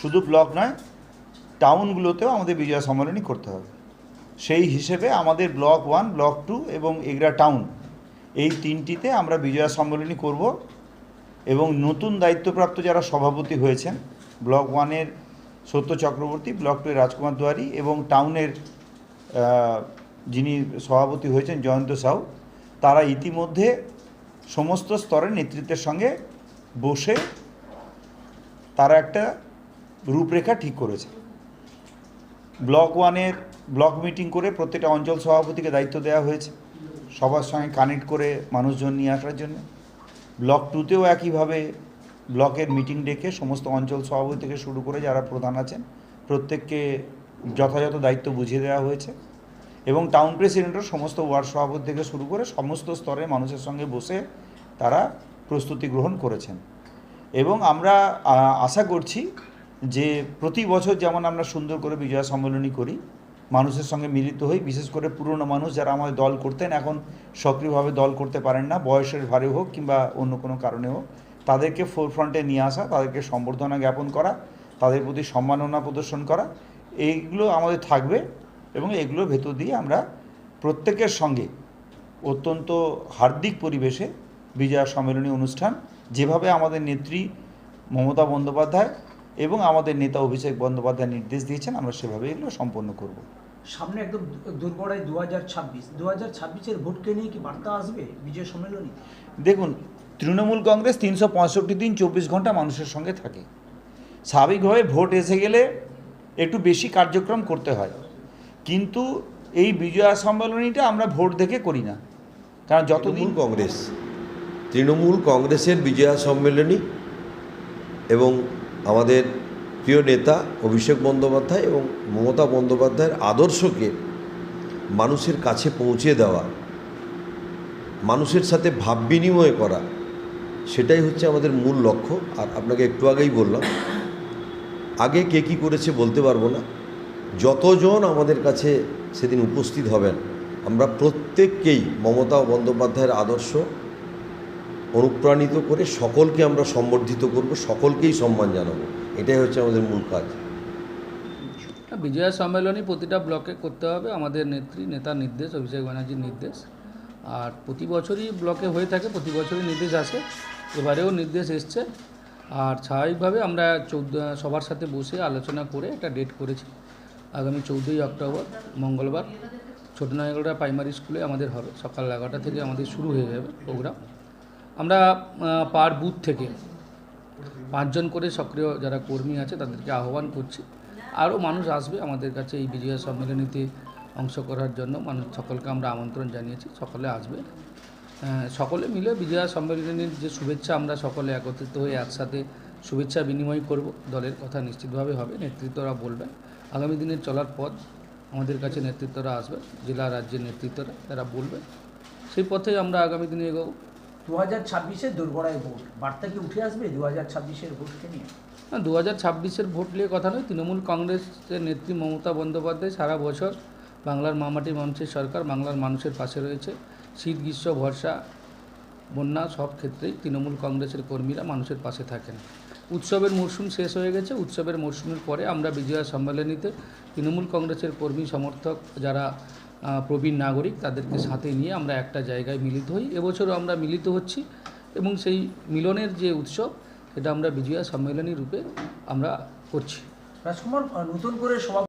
শুধু ব্লক নয়, টাউনগুলোতেও আমাদের বিজয় সম্মেলনী করতে হবে। সেই হিসেবে আমাদের ব্লক ওয়ান, ব্লক টু এবং এগরা টাউন, এই তিনটিতে আমরা বিজয়া সম্মেলনী করব এবং নতুন দায়িত্বপ্রাপ্ত যারা সভাপতি হয়েছেন, ব্লক ওয়ানের সত্য চক্রবর্তী, ব্লক টু রাজকুমার দুয়ারি এবং টাউনের যিনি সভাপতি হয়েছেন জয়ন্ত সাউ, তারা ইতিমধ্যে সমস্ত স্তরের নেতৃত্বের সঙ্গে বসে তারা একটা রূপরেখা ঠিক করেছে। ব্লক ওয়ানের ব্লক মিটিং করে প্রত্যেকটা অঞ্চল সভাপতিকে দায়িত্ব দেওয়া হয়েছে, সবার সঙ্গে কানেক্ট করে মানুষজন নিয়ে আসার জন্য। ব্লক টুতেও একইভাবে ব্লকের মিটিং ডেকে সমস্ত অঞ্চল সভাপতি থেকে শুরু করে যারা প্রধান আছেন, প্রত্যেককে যথাযথ দায়িত্ব বুঝিয়ে দেওয়া হয়েছে এবং টাউন প্রেসিডেন্টও সমস্ত ওয়ার্ড সভাপতি থেকে শুরু করে সমস্ত স্তরে মানুষের সঙ্গে বসে তারা প্রস্তুতি গ্রহণ করেছেন। এবং আমরা আশা করছি যে প্রতি বছর যেমন আমরা সুন্দর করে বিজয়া সম্মেলনী করি, মানুষের সঙ্গে মিলিত হই, বিশেষ করে পুরনো মানুষ যারা আমাদের দল করতেন, এখন সক্রিয়ভাবে দল করতে পারেন না, বয়সের ভারে হোক কিংবা অন্য কোনো কারণে হোক, তাদেরকে ফোরফ্রন্টে নিয়ে আসা, তাদেরকে সম্বর্ধনা জ্ঞাপন করা, তাদের প্রতি সম্মাননা প্রদর্শন করা, এইগুলো আমাদের থাকবে এবং এগুলোর ভেতর দিয়ে আমরা প্রত্যেকের সঙ্গে অত্যন্ত হার্দিক পরিবেশে বিজয়া সম্মেলনী অনুষ্ঠান, যেভাবে আমাদের নেত্রী মমতা বন্দ্যোপাধ্যায় এবং আমাদের নেতা অভিষেক বন্দ্যোপাধ্যায় নির্দেশ দিয়েছেন আমরা সেভাবে এগুলো সম্পন্ন করব। সামনে একদম দুর্বড়ায় দু হাজার ছাব্বিশ। দু হাজার ছাব্বিশের ভোটকে নিয়ে কি বার্তা আসবে বিজয় সম্মেলনী? দেখুন তৃণমূল কংগ্রেস তিনশো পঁয়ষট্টি দিন চব্বিশ ঘণ্টা মানুষের সঙ্গে থাকে। স্বাভাবিকভাবে ভোট এসে গেলে একটু বেশি কার্যক্রম করতে হয়। কিন্তু এই বিজয়া সম্মেলনীটা আমরা ভোট দেখে করি না। কারণ যতদিন কংগ্রেস। তৃণমূল কংগ্রেসের বিজয়া সম্মেলনী এবং আমাদের প্রিয় নেতা অভিষেক বন্দ্যোপাধ্যায় এবং মমতা বন্দ্যোপাধ্যায়ের আদর্শকে মানুষের কাছে পৌঁছে দেওয়া, মানুষের সাথে ভাব বিনিময় করা, সেটাই হচ্ছে আমাদের মূল লক্ষ্য। আর আপনাকে একটু আগেই বললাম, আগে কে কী করেছে বলতে পারব না। যতজন আমাদের কাছে সেদিন উপস্থিত হবেন, আমরা প্রত্যেককেই মমতা বন্দ্যোপাধ্যায়ের আদর্শ অনুপ্রাণিত করে সকলকে আমরা সম্বর্ধিত করব, সকলকেই সম্মান জানাব। এটাই হচ্ছে আমাদের মূল কাজ। বিজয়া সম্মেলনী প্রতিটা ব্লকে করতে হবে, আমাদের নেত্রী নেতার নির্দেশ, অভিষেক ব্যানার্জির নির্দেশ। আর প্রতি বছরই ব্লকে হয়ে থাকে, প্রতি বছরই নির্দেশ আসে। এবারেও নির্দেশ এসছে। আর স্বাভাবিকভাবে আমরা চৌদ্দ, সবার সাথে বসে আলোচনা করে একটা ডেট করেছি। আগামী চৌদ্দই অক্টোবর, মঙ্গলবার। ছোটো নায়করা প্রাইমারি স্কুলে আমাদের হবে। সকাল এগারোটা থেকে আমাদের শুরু হয়ে যাবে প্রোগ্রাম। আমরা পার বুথ থেকে পাঁচজন করে সক্রিয় যারা কর্মী আছে তাদেরকে আহ্বান করছি। আরও মানুষ আসবে আমাদের কাছে এই বিজয়া সম্মেলনীতে অংশ করার জন্য। মানুষ, সকলকে আমরা আমন্ত্রণ জানিয়েছি, সকলে আসবে। সকলে মিলে বিজয়া সম্মেলনীর যে শুভেচ্ছা আমরা সকলে একত্রিত হয়ে একসাথে শুভেচ্ছা বিনিময় করব, দলের কথা নিশ্চিতভাবে হবে, নেতৃত্বরা বলবেন। আগামী দিনের চলার পথ আমাদের কাছে নেতৃত্বরা আসবে জেলা রাজ্যের নেতৃত্বরা, তারা বলবেন। সেই পথেই আমরা আগামী দিনে এগোবো। দু হাজার ছাব্বিশে দুর্বড়ায় ভোট। বার্তা কি উঠে আসবে দু হাজার ছাব্বিশের ভোটকে নিয়ে? না দু হাজার ছাব্বিশের ভোট নিয়ে কথা নয়। তৃণমূল কংগ্রেসের নেত্রী মমতা বন্দ্যোপাধ্যায় সারা বছর বাংলার মামাটি মানুষের সরকার, বাংলার মানুষের পাশে রয়েছে। শীত, গ্রীষ্ম ভরসা বন্যা সব ক্ষেত্রেই তৃণমূল কংগ্রেসের কর্মীরা মানুষের পাশে থাকেন। উৎসবের মরশুম শেষ হয়ে গেছে। উৎসবের মরশুমের পরে আমরা বিজয়া সম্মেলনীতে তৃণমূল কংগ্রেসের কর্মী সমর্থক যারা প্রবীণ নাগরিক তাদেরকে সাথে নিয়ে আমরা একটা জায়গায় মিলিত হই। এবছরও আমরা মিলিত হচ্ছি এবং সেই মিলনের যে উৎসব, সেটা আমরা বিজয়া সম্মেলনী রূপে আমরা করছি। রাজকুমার নতুন করে সভা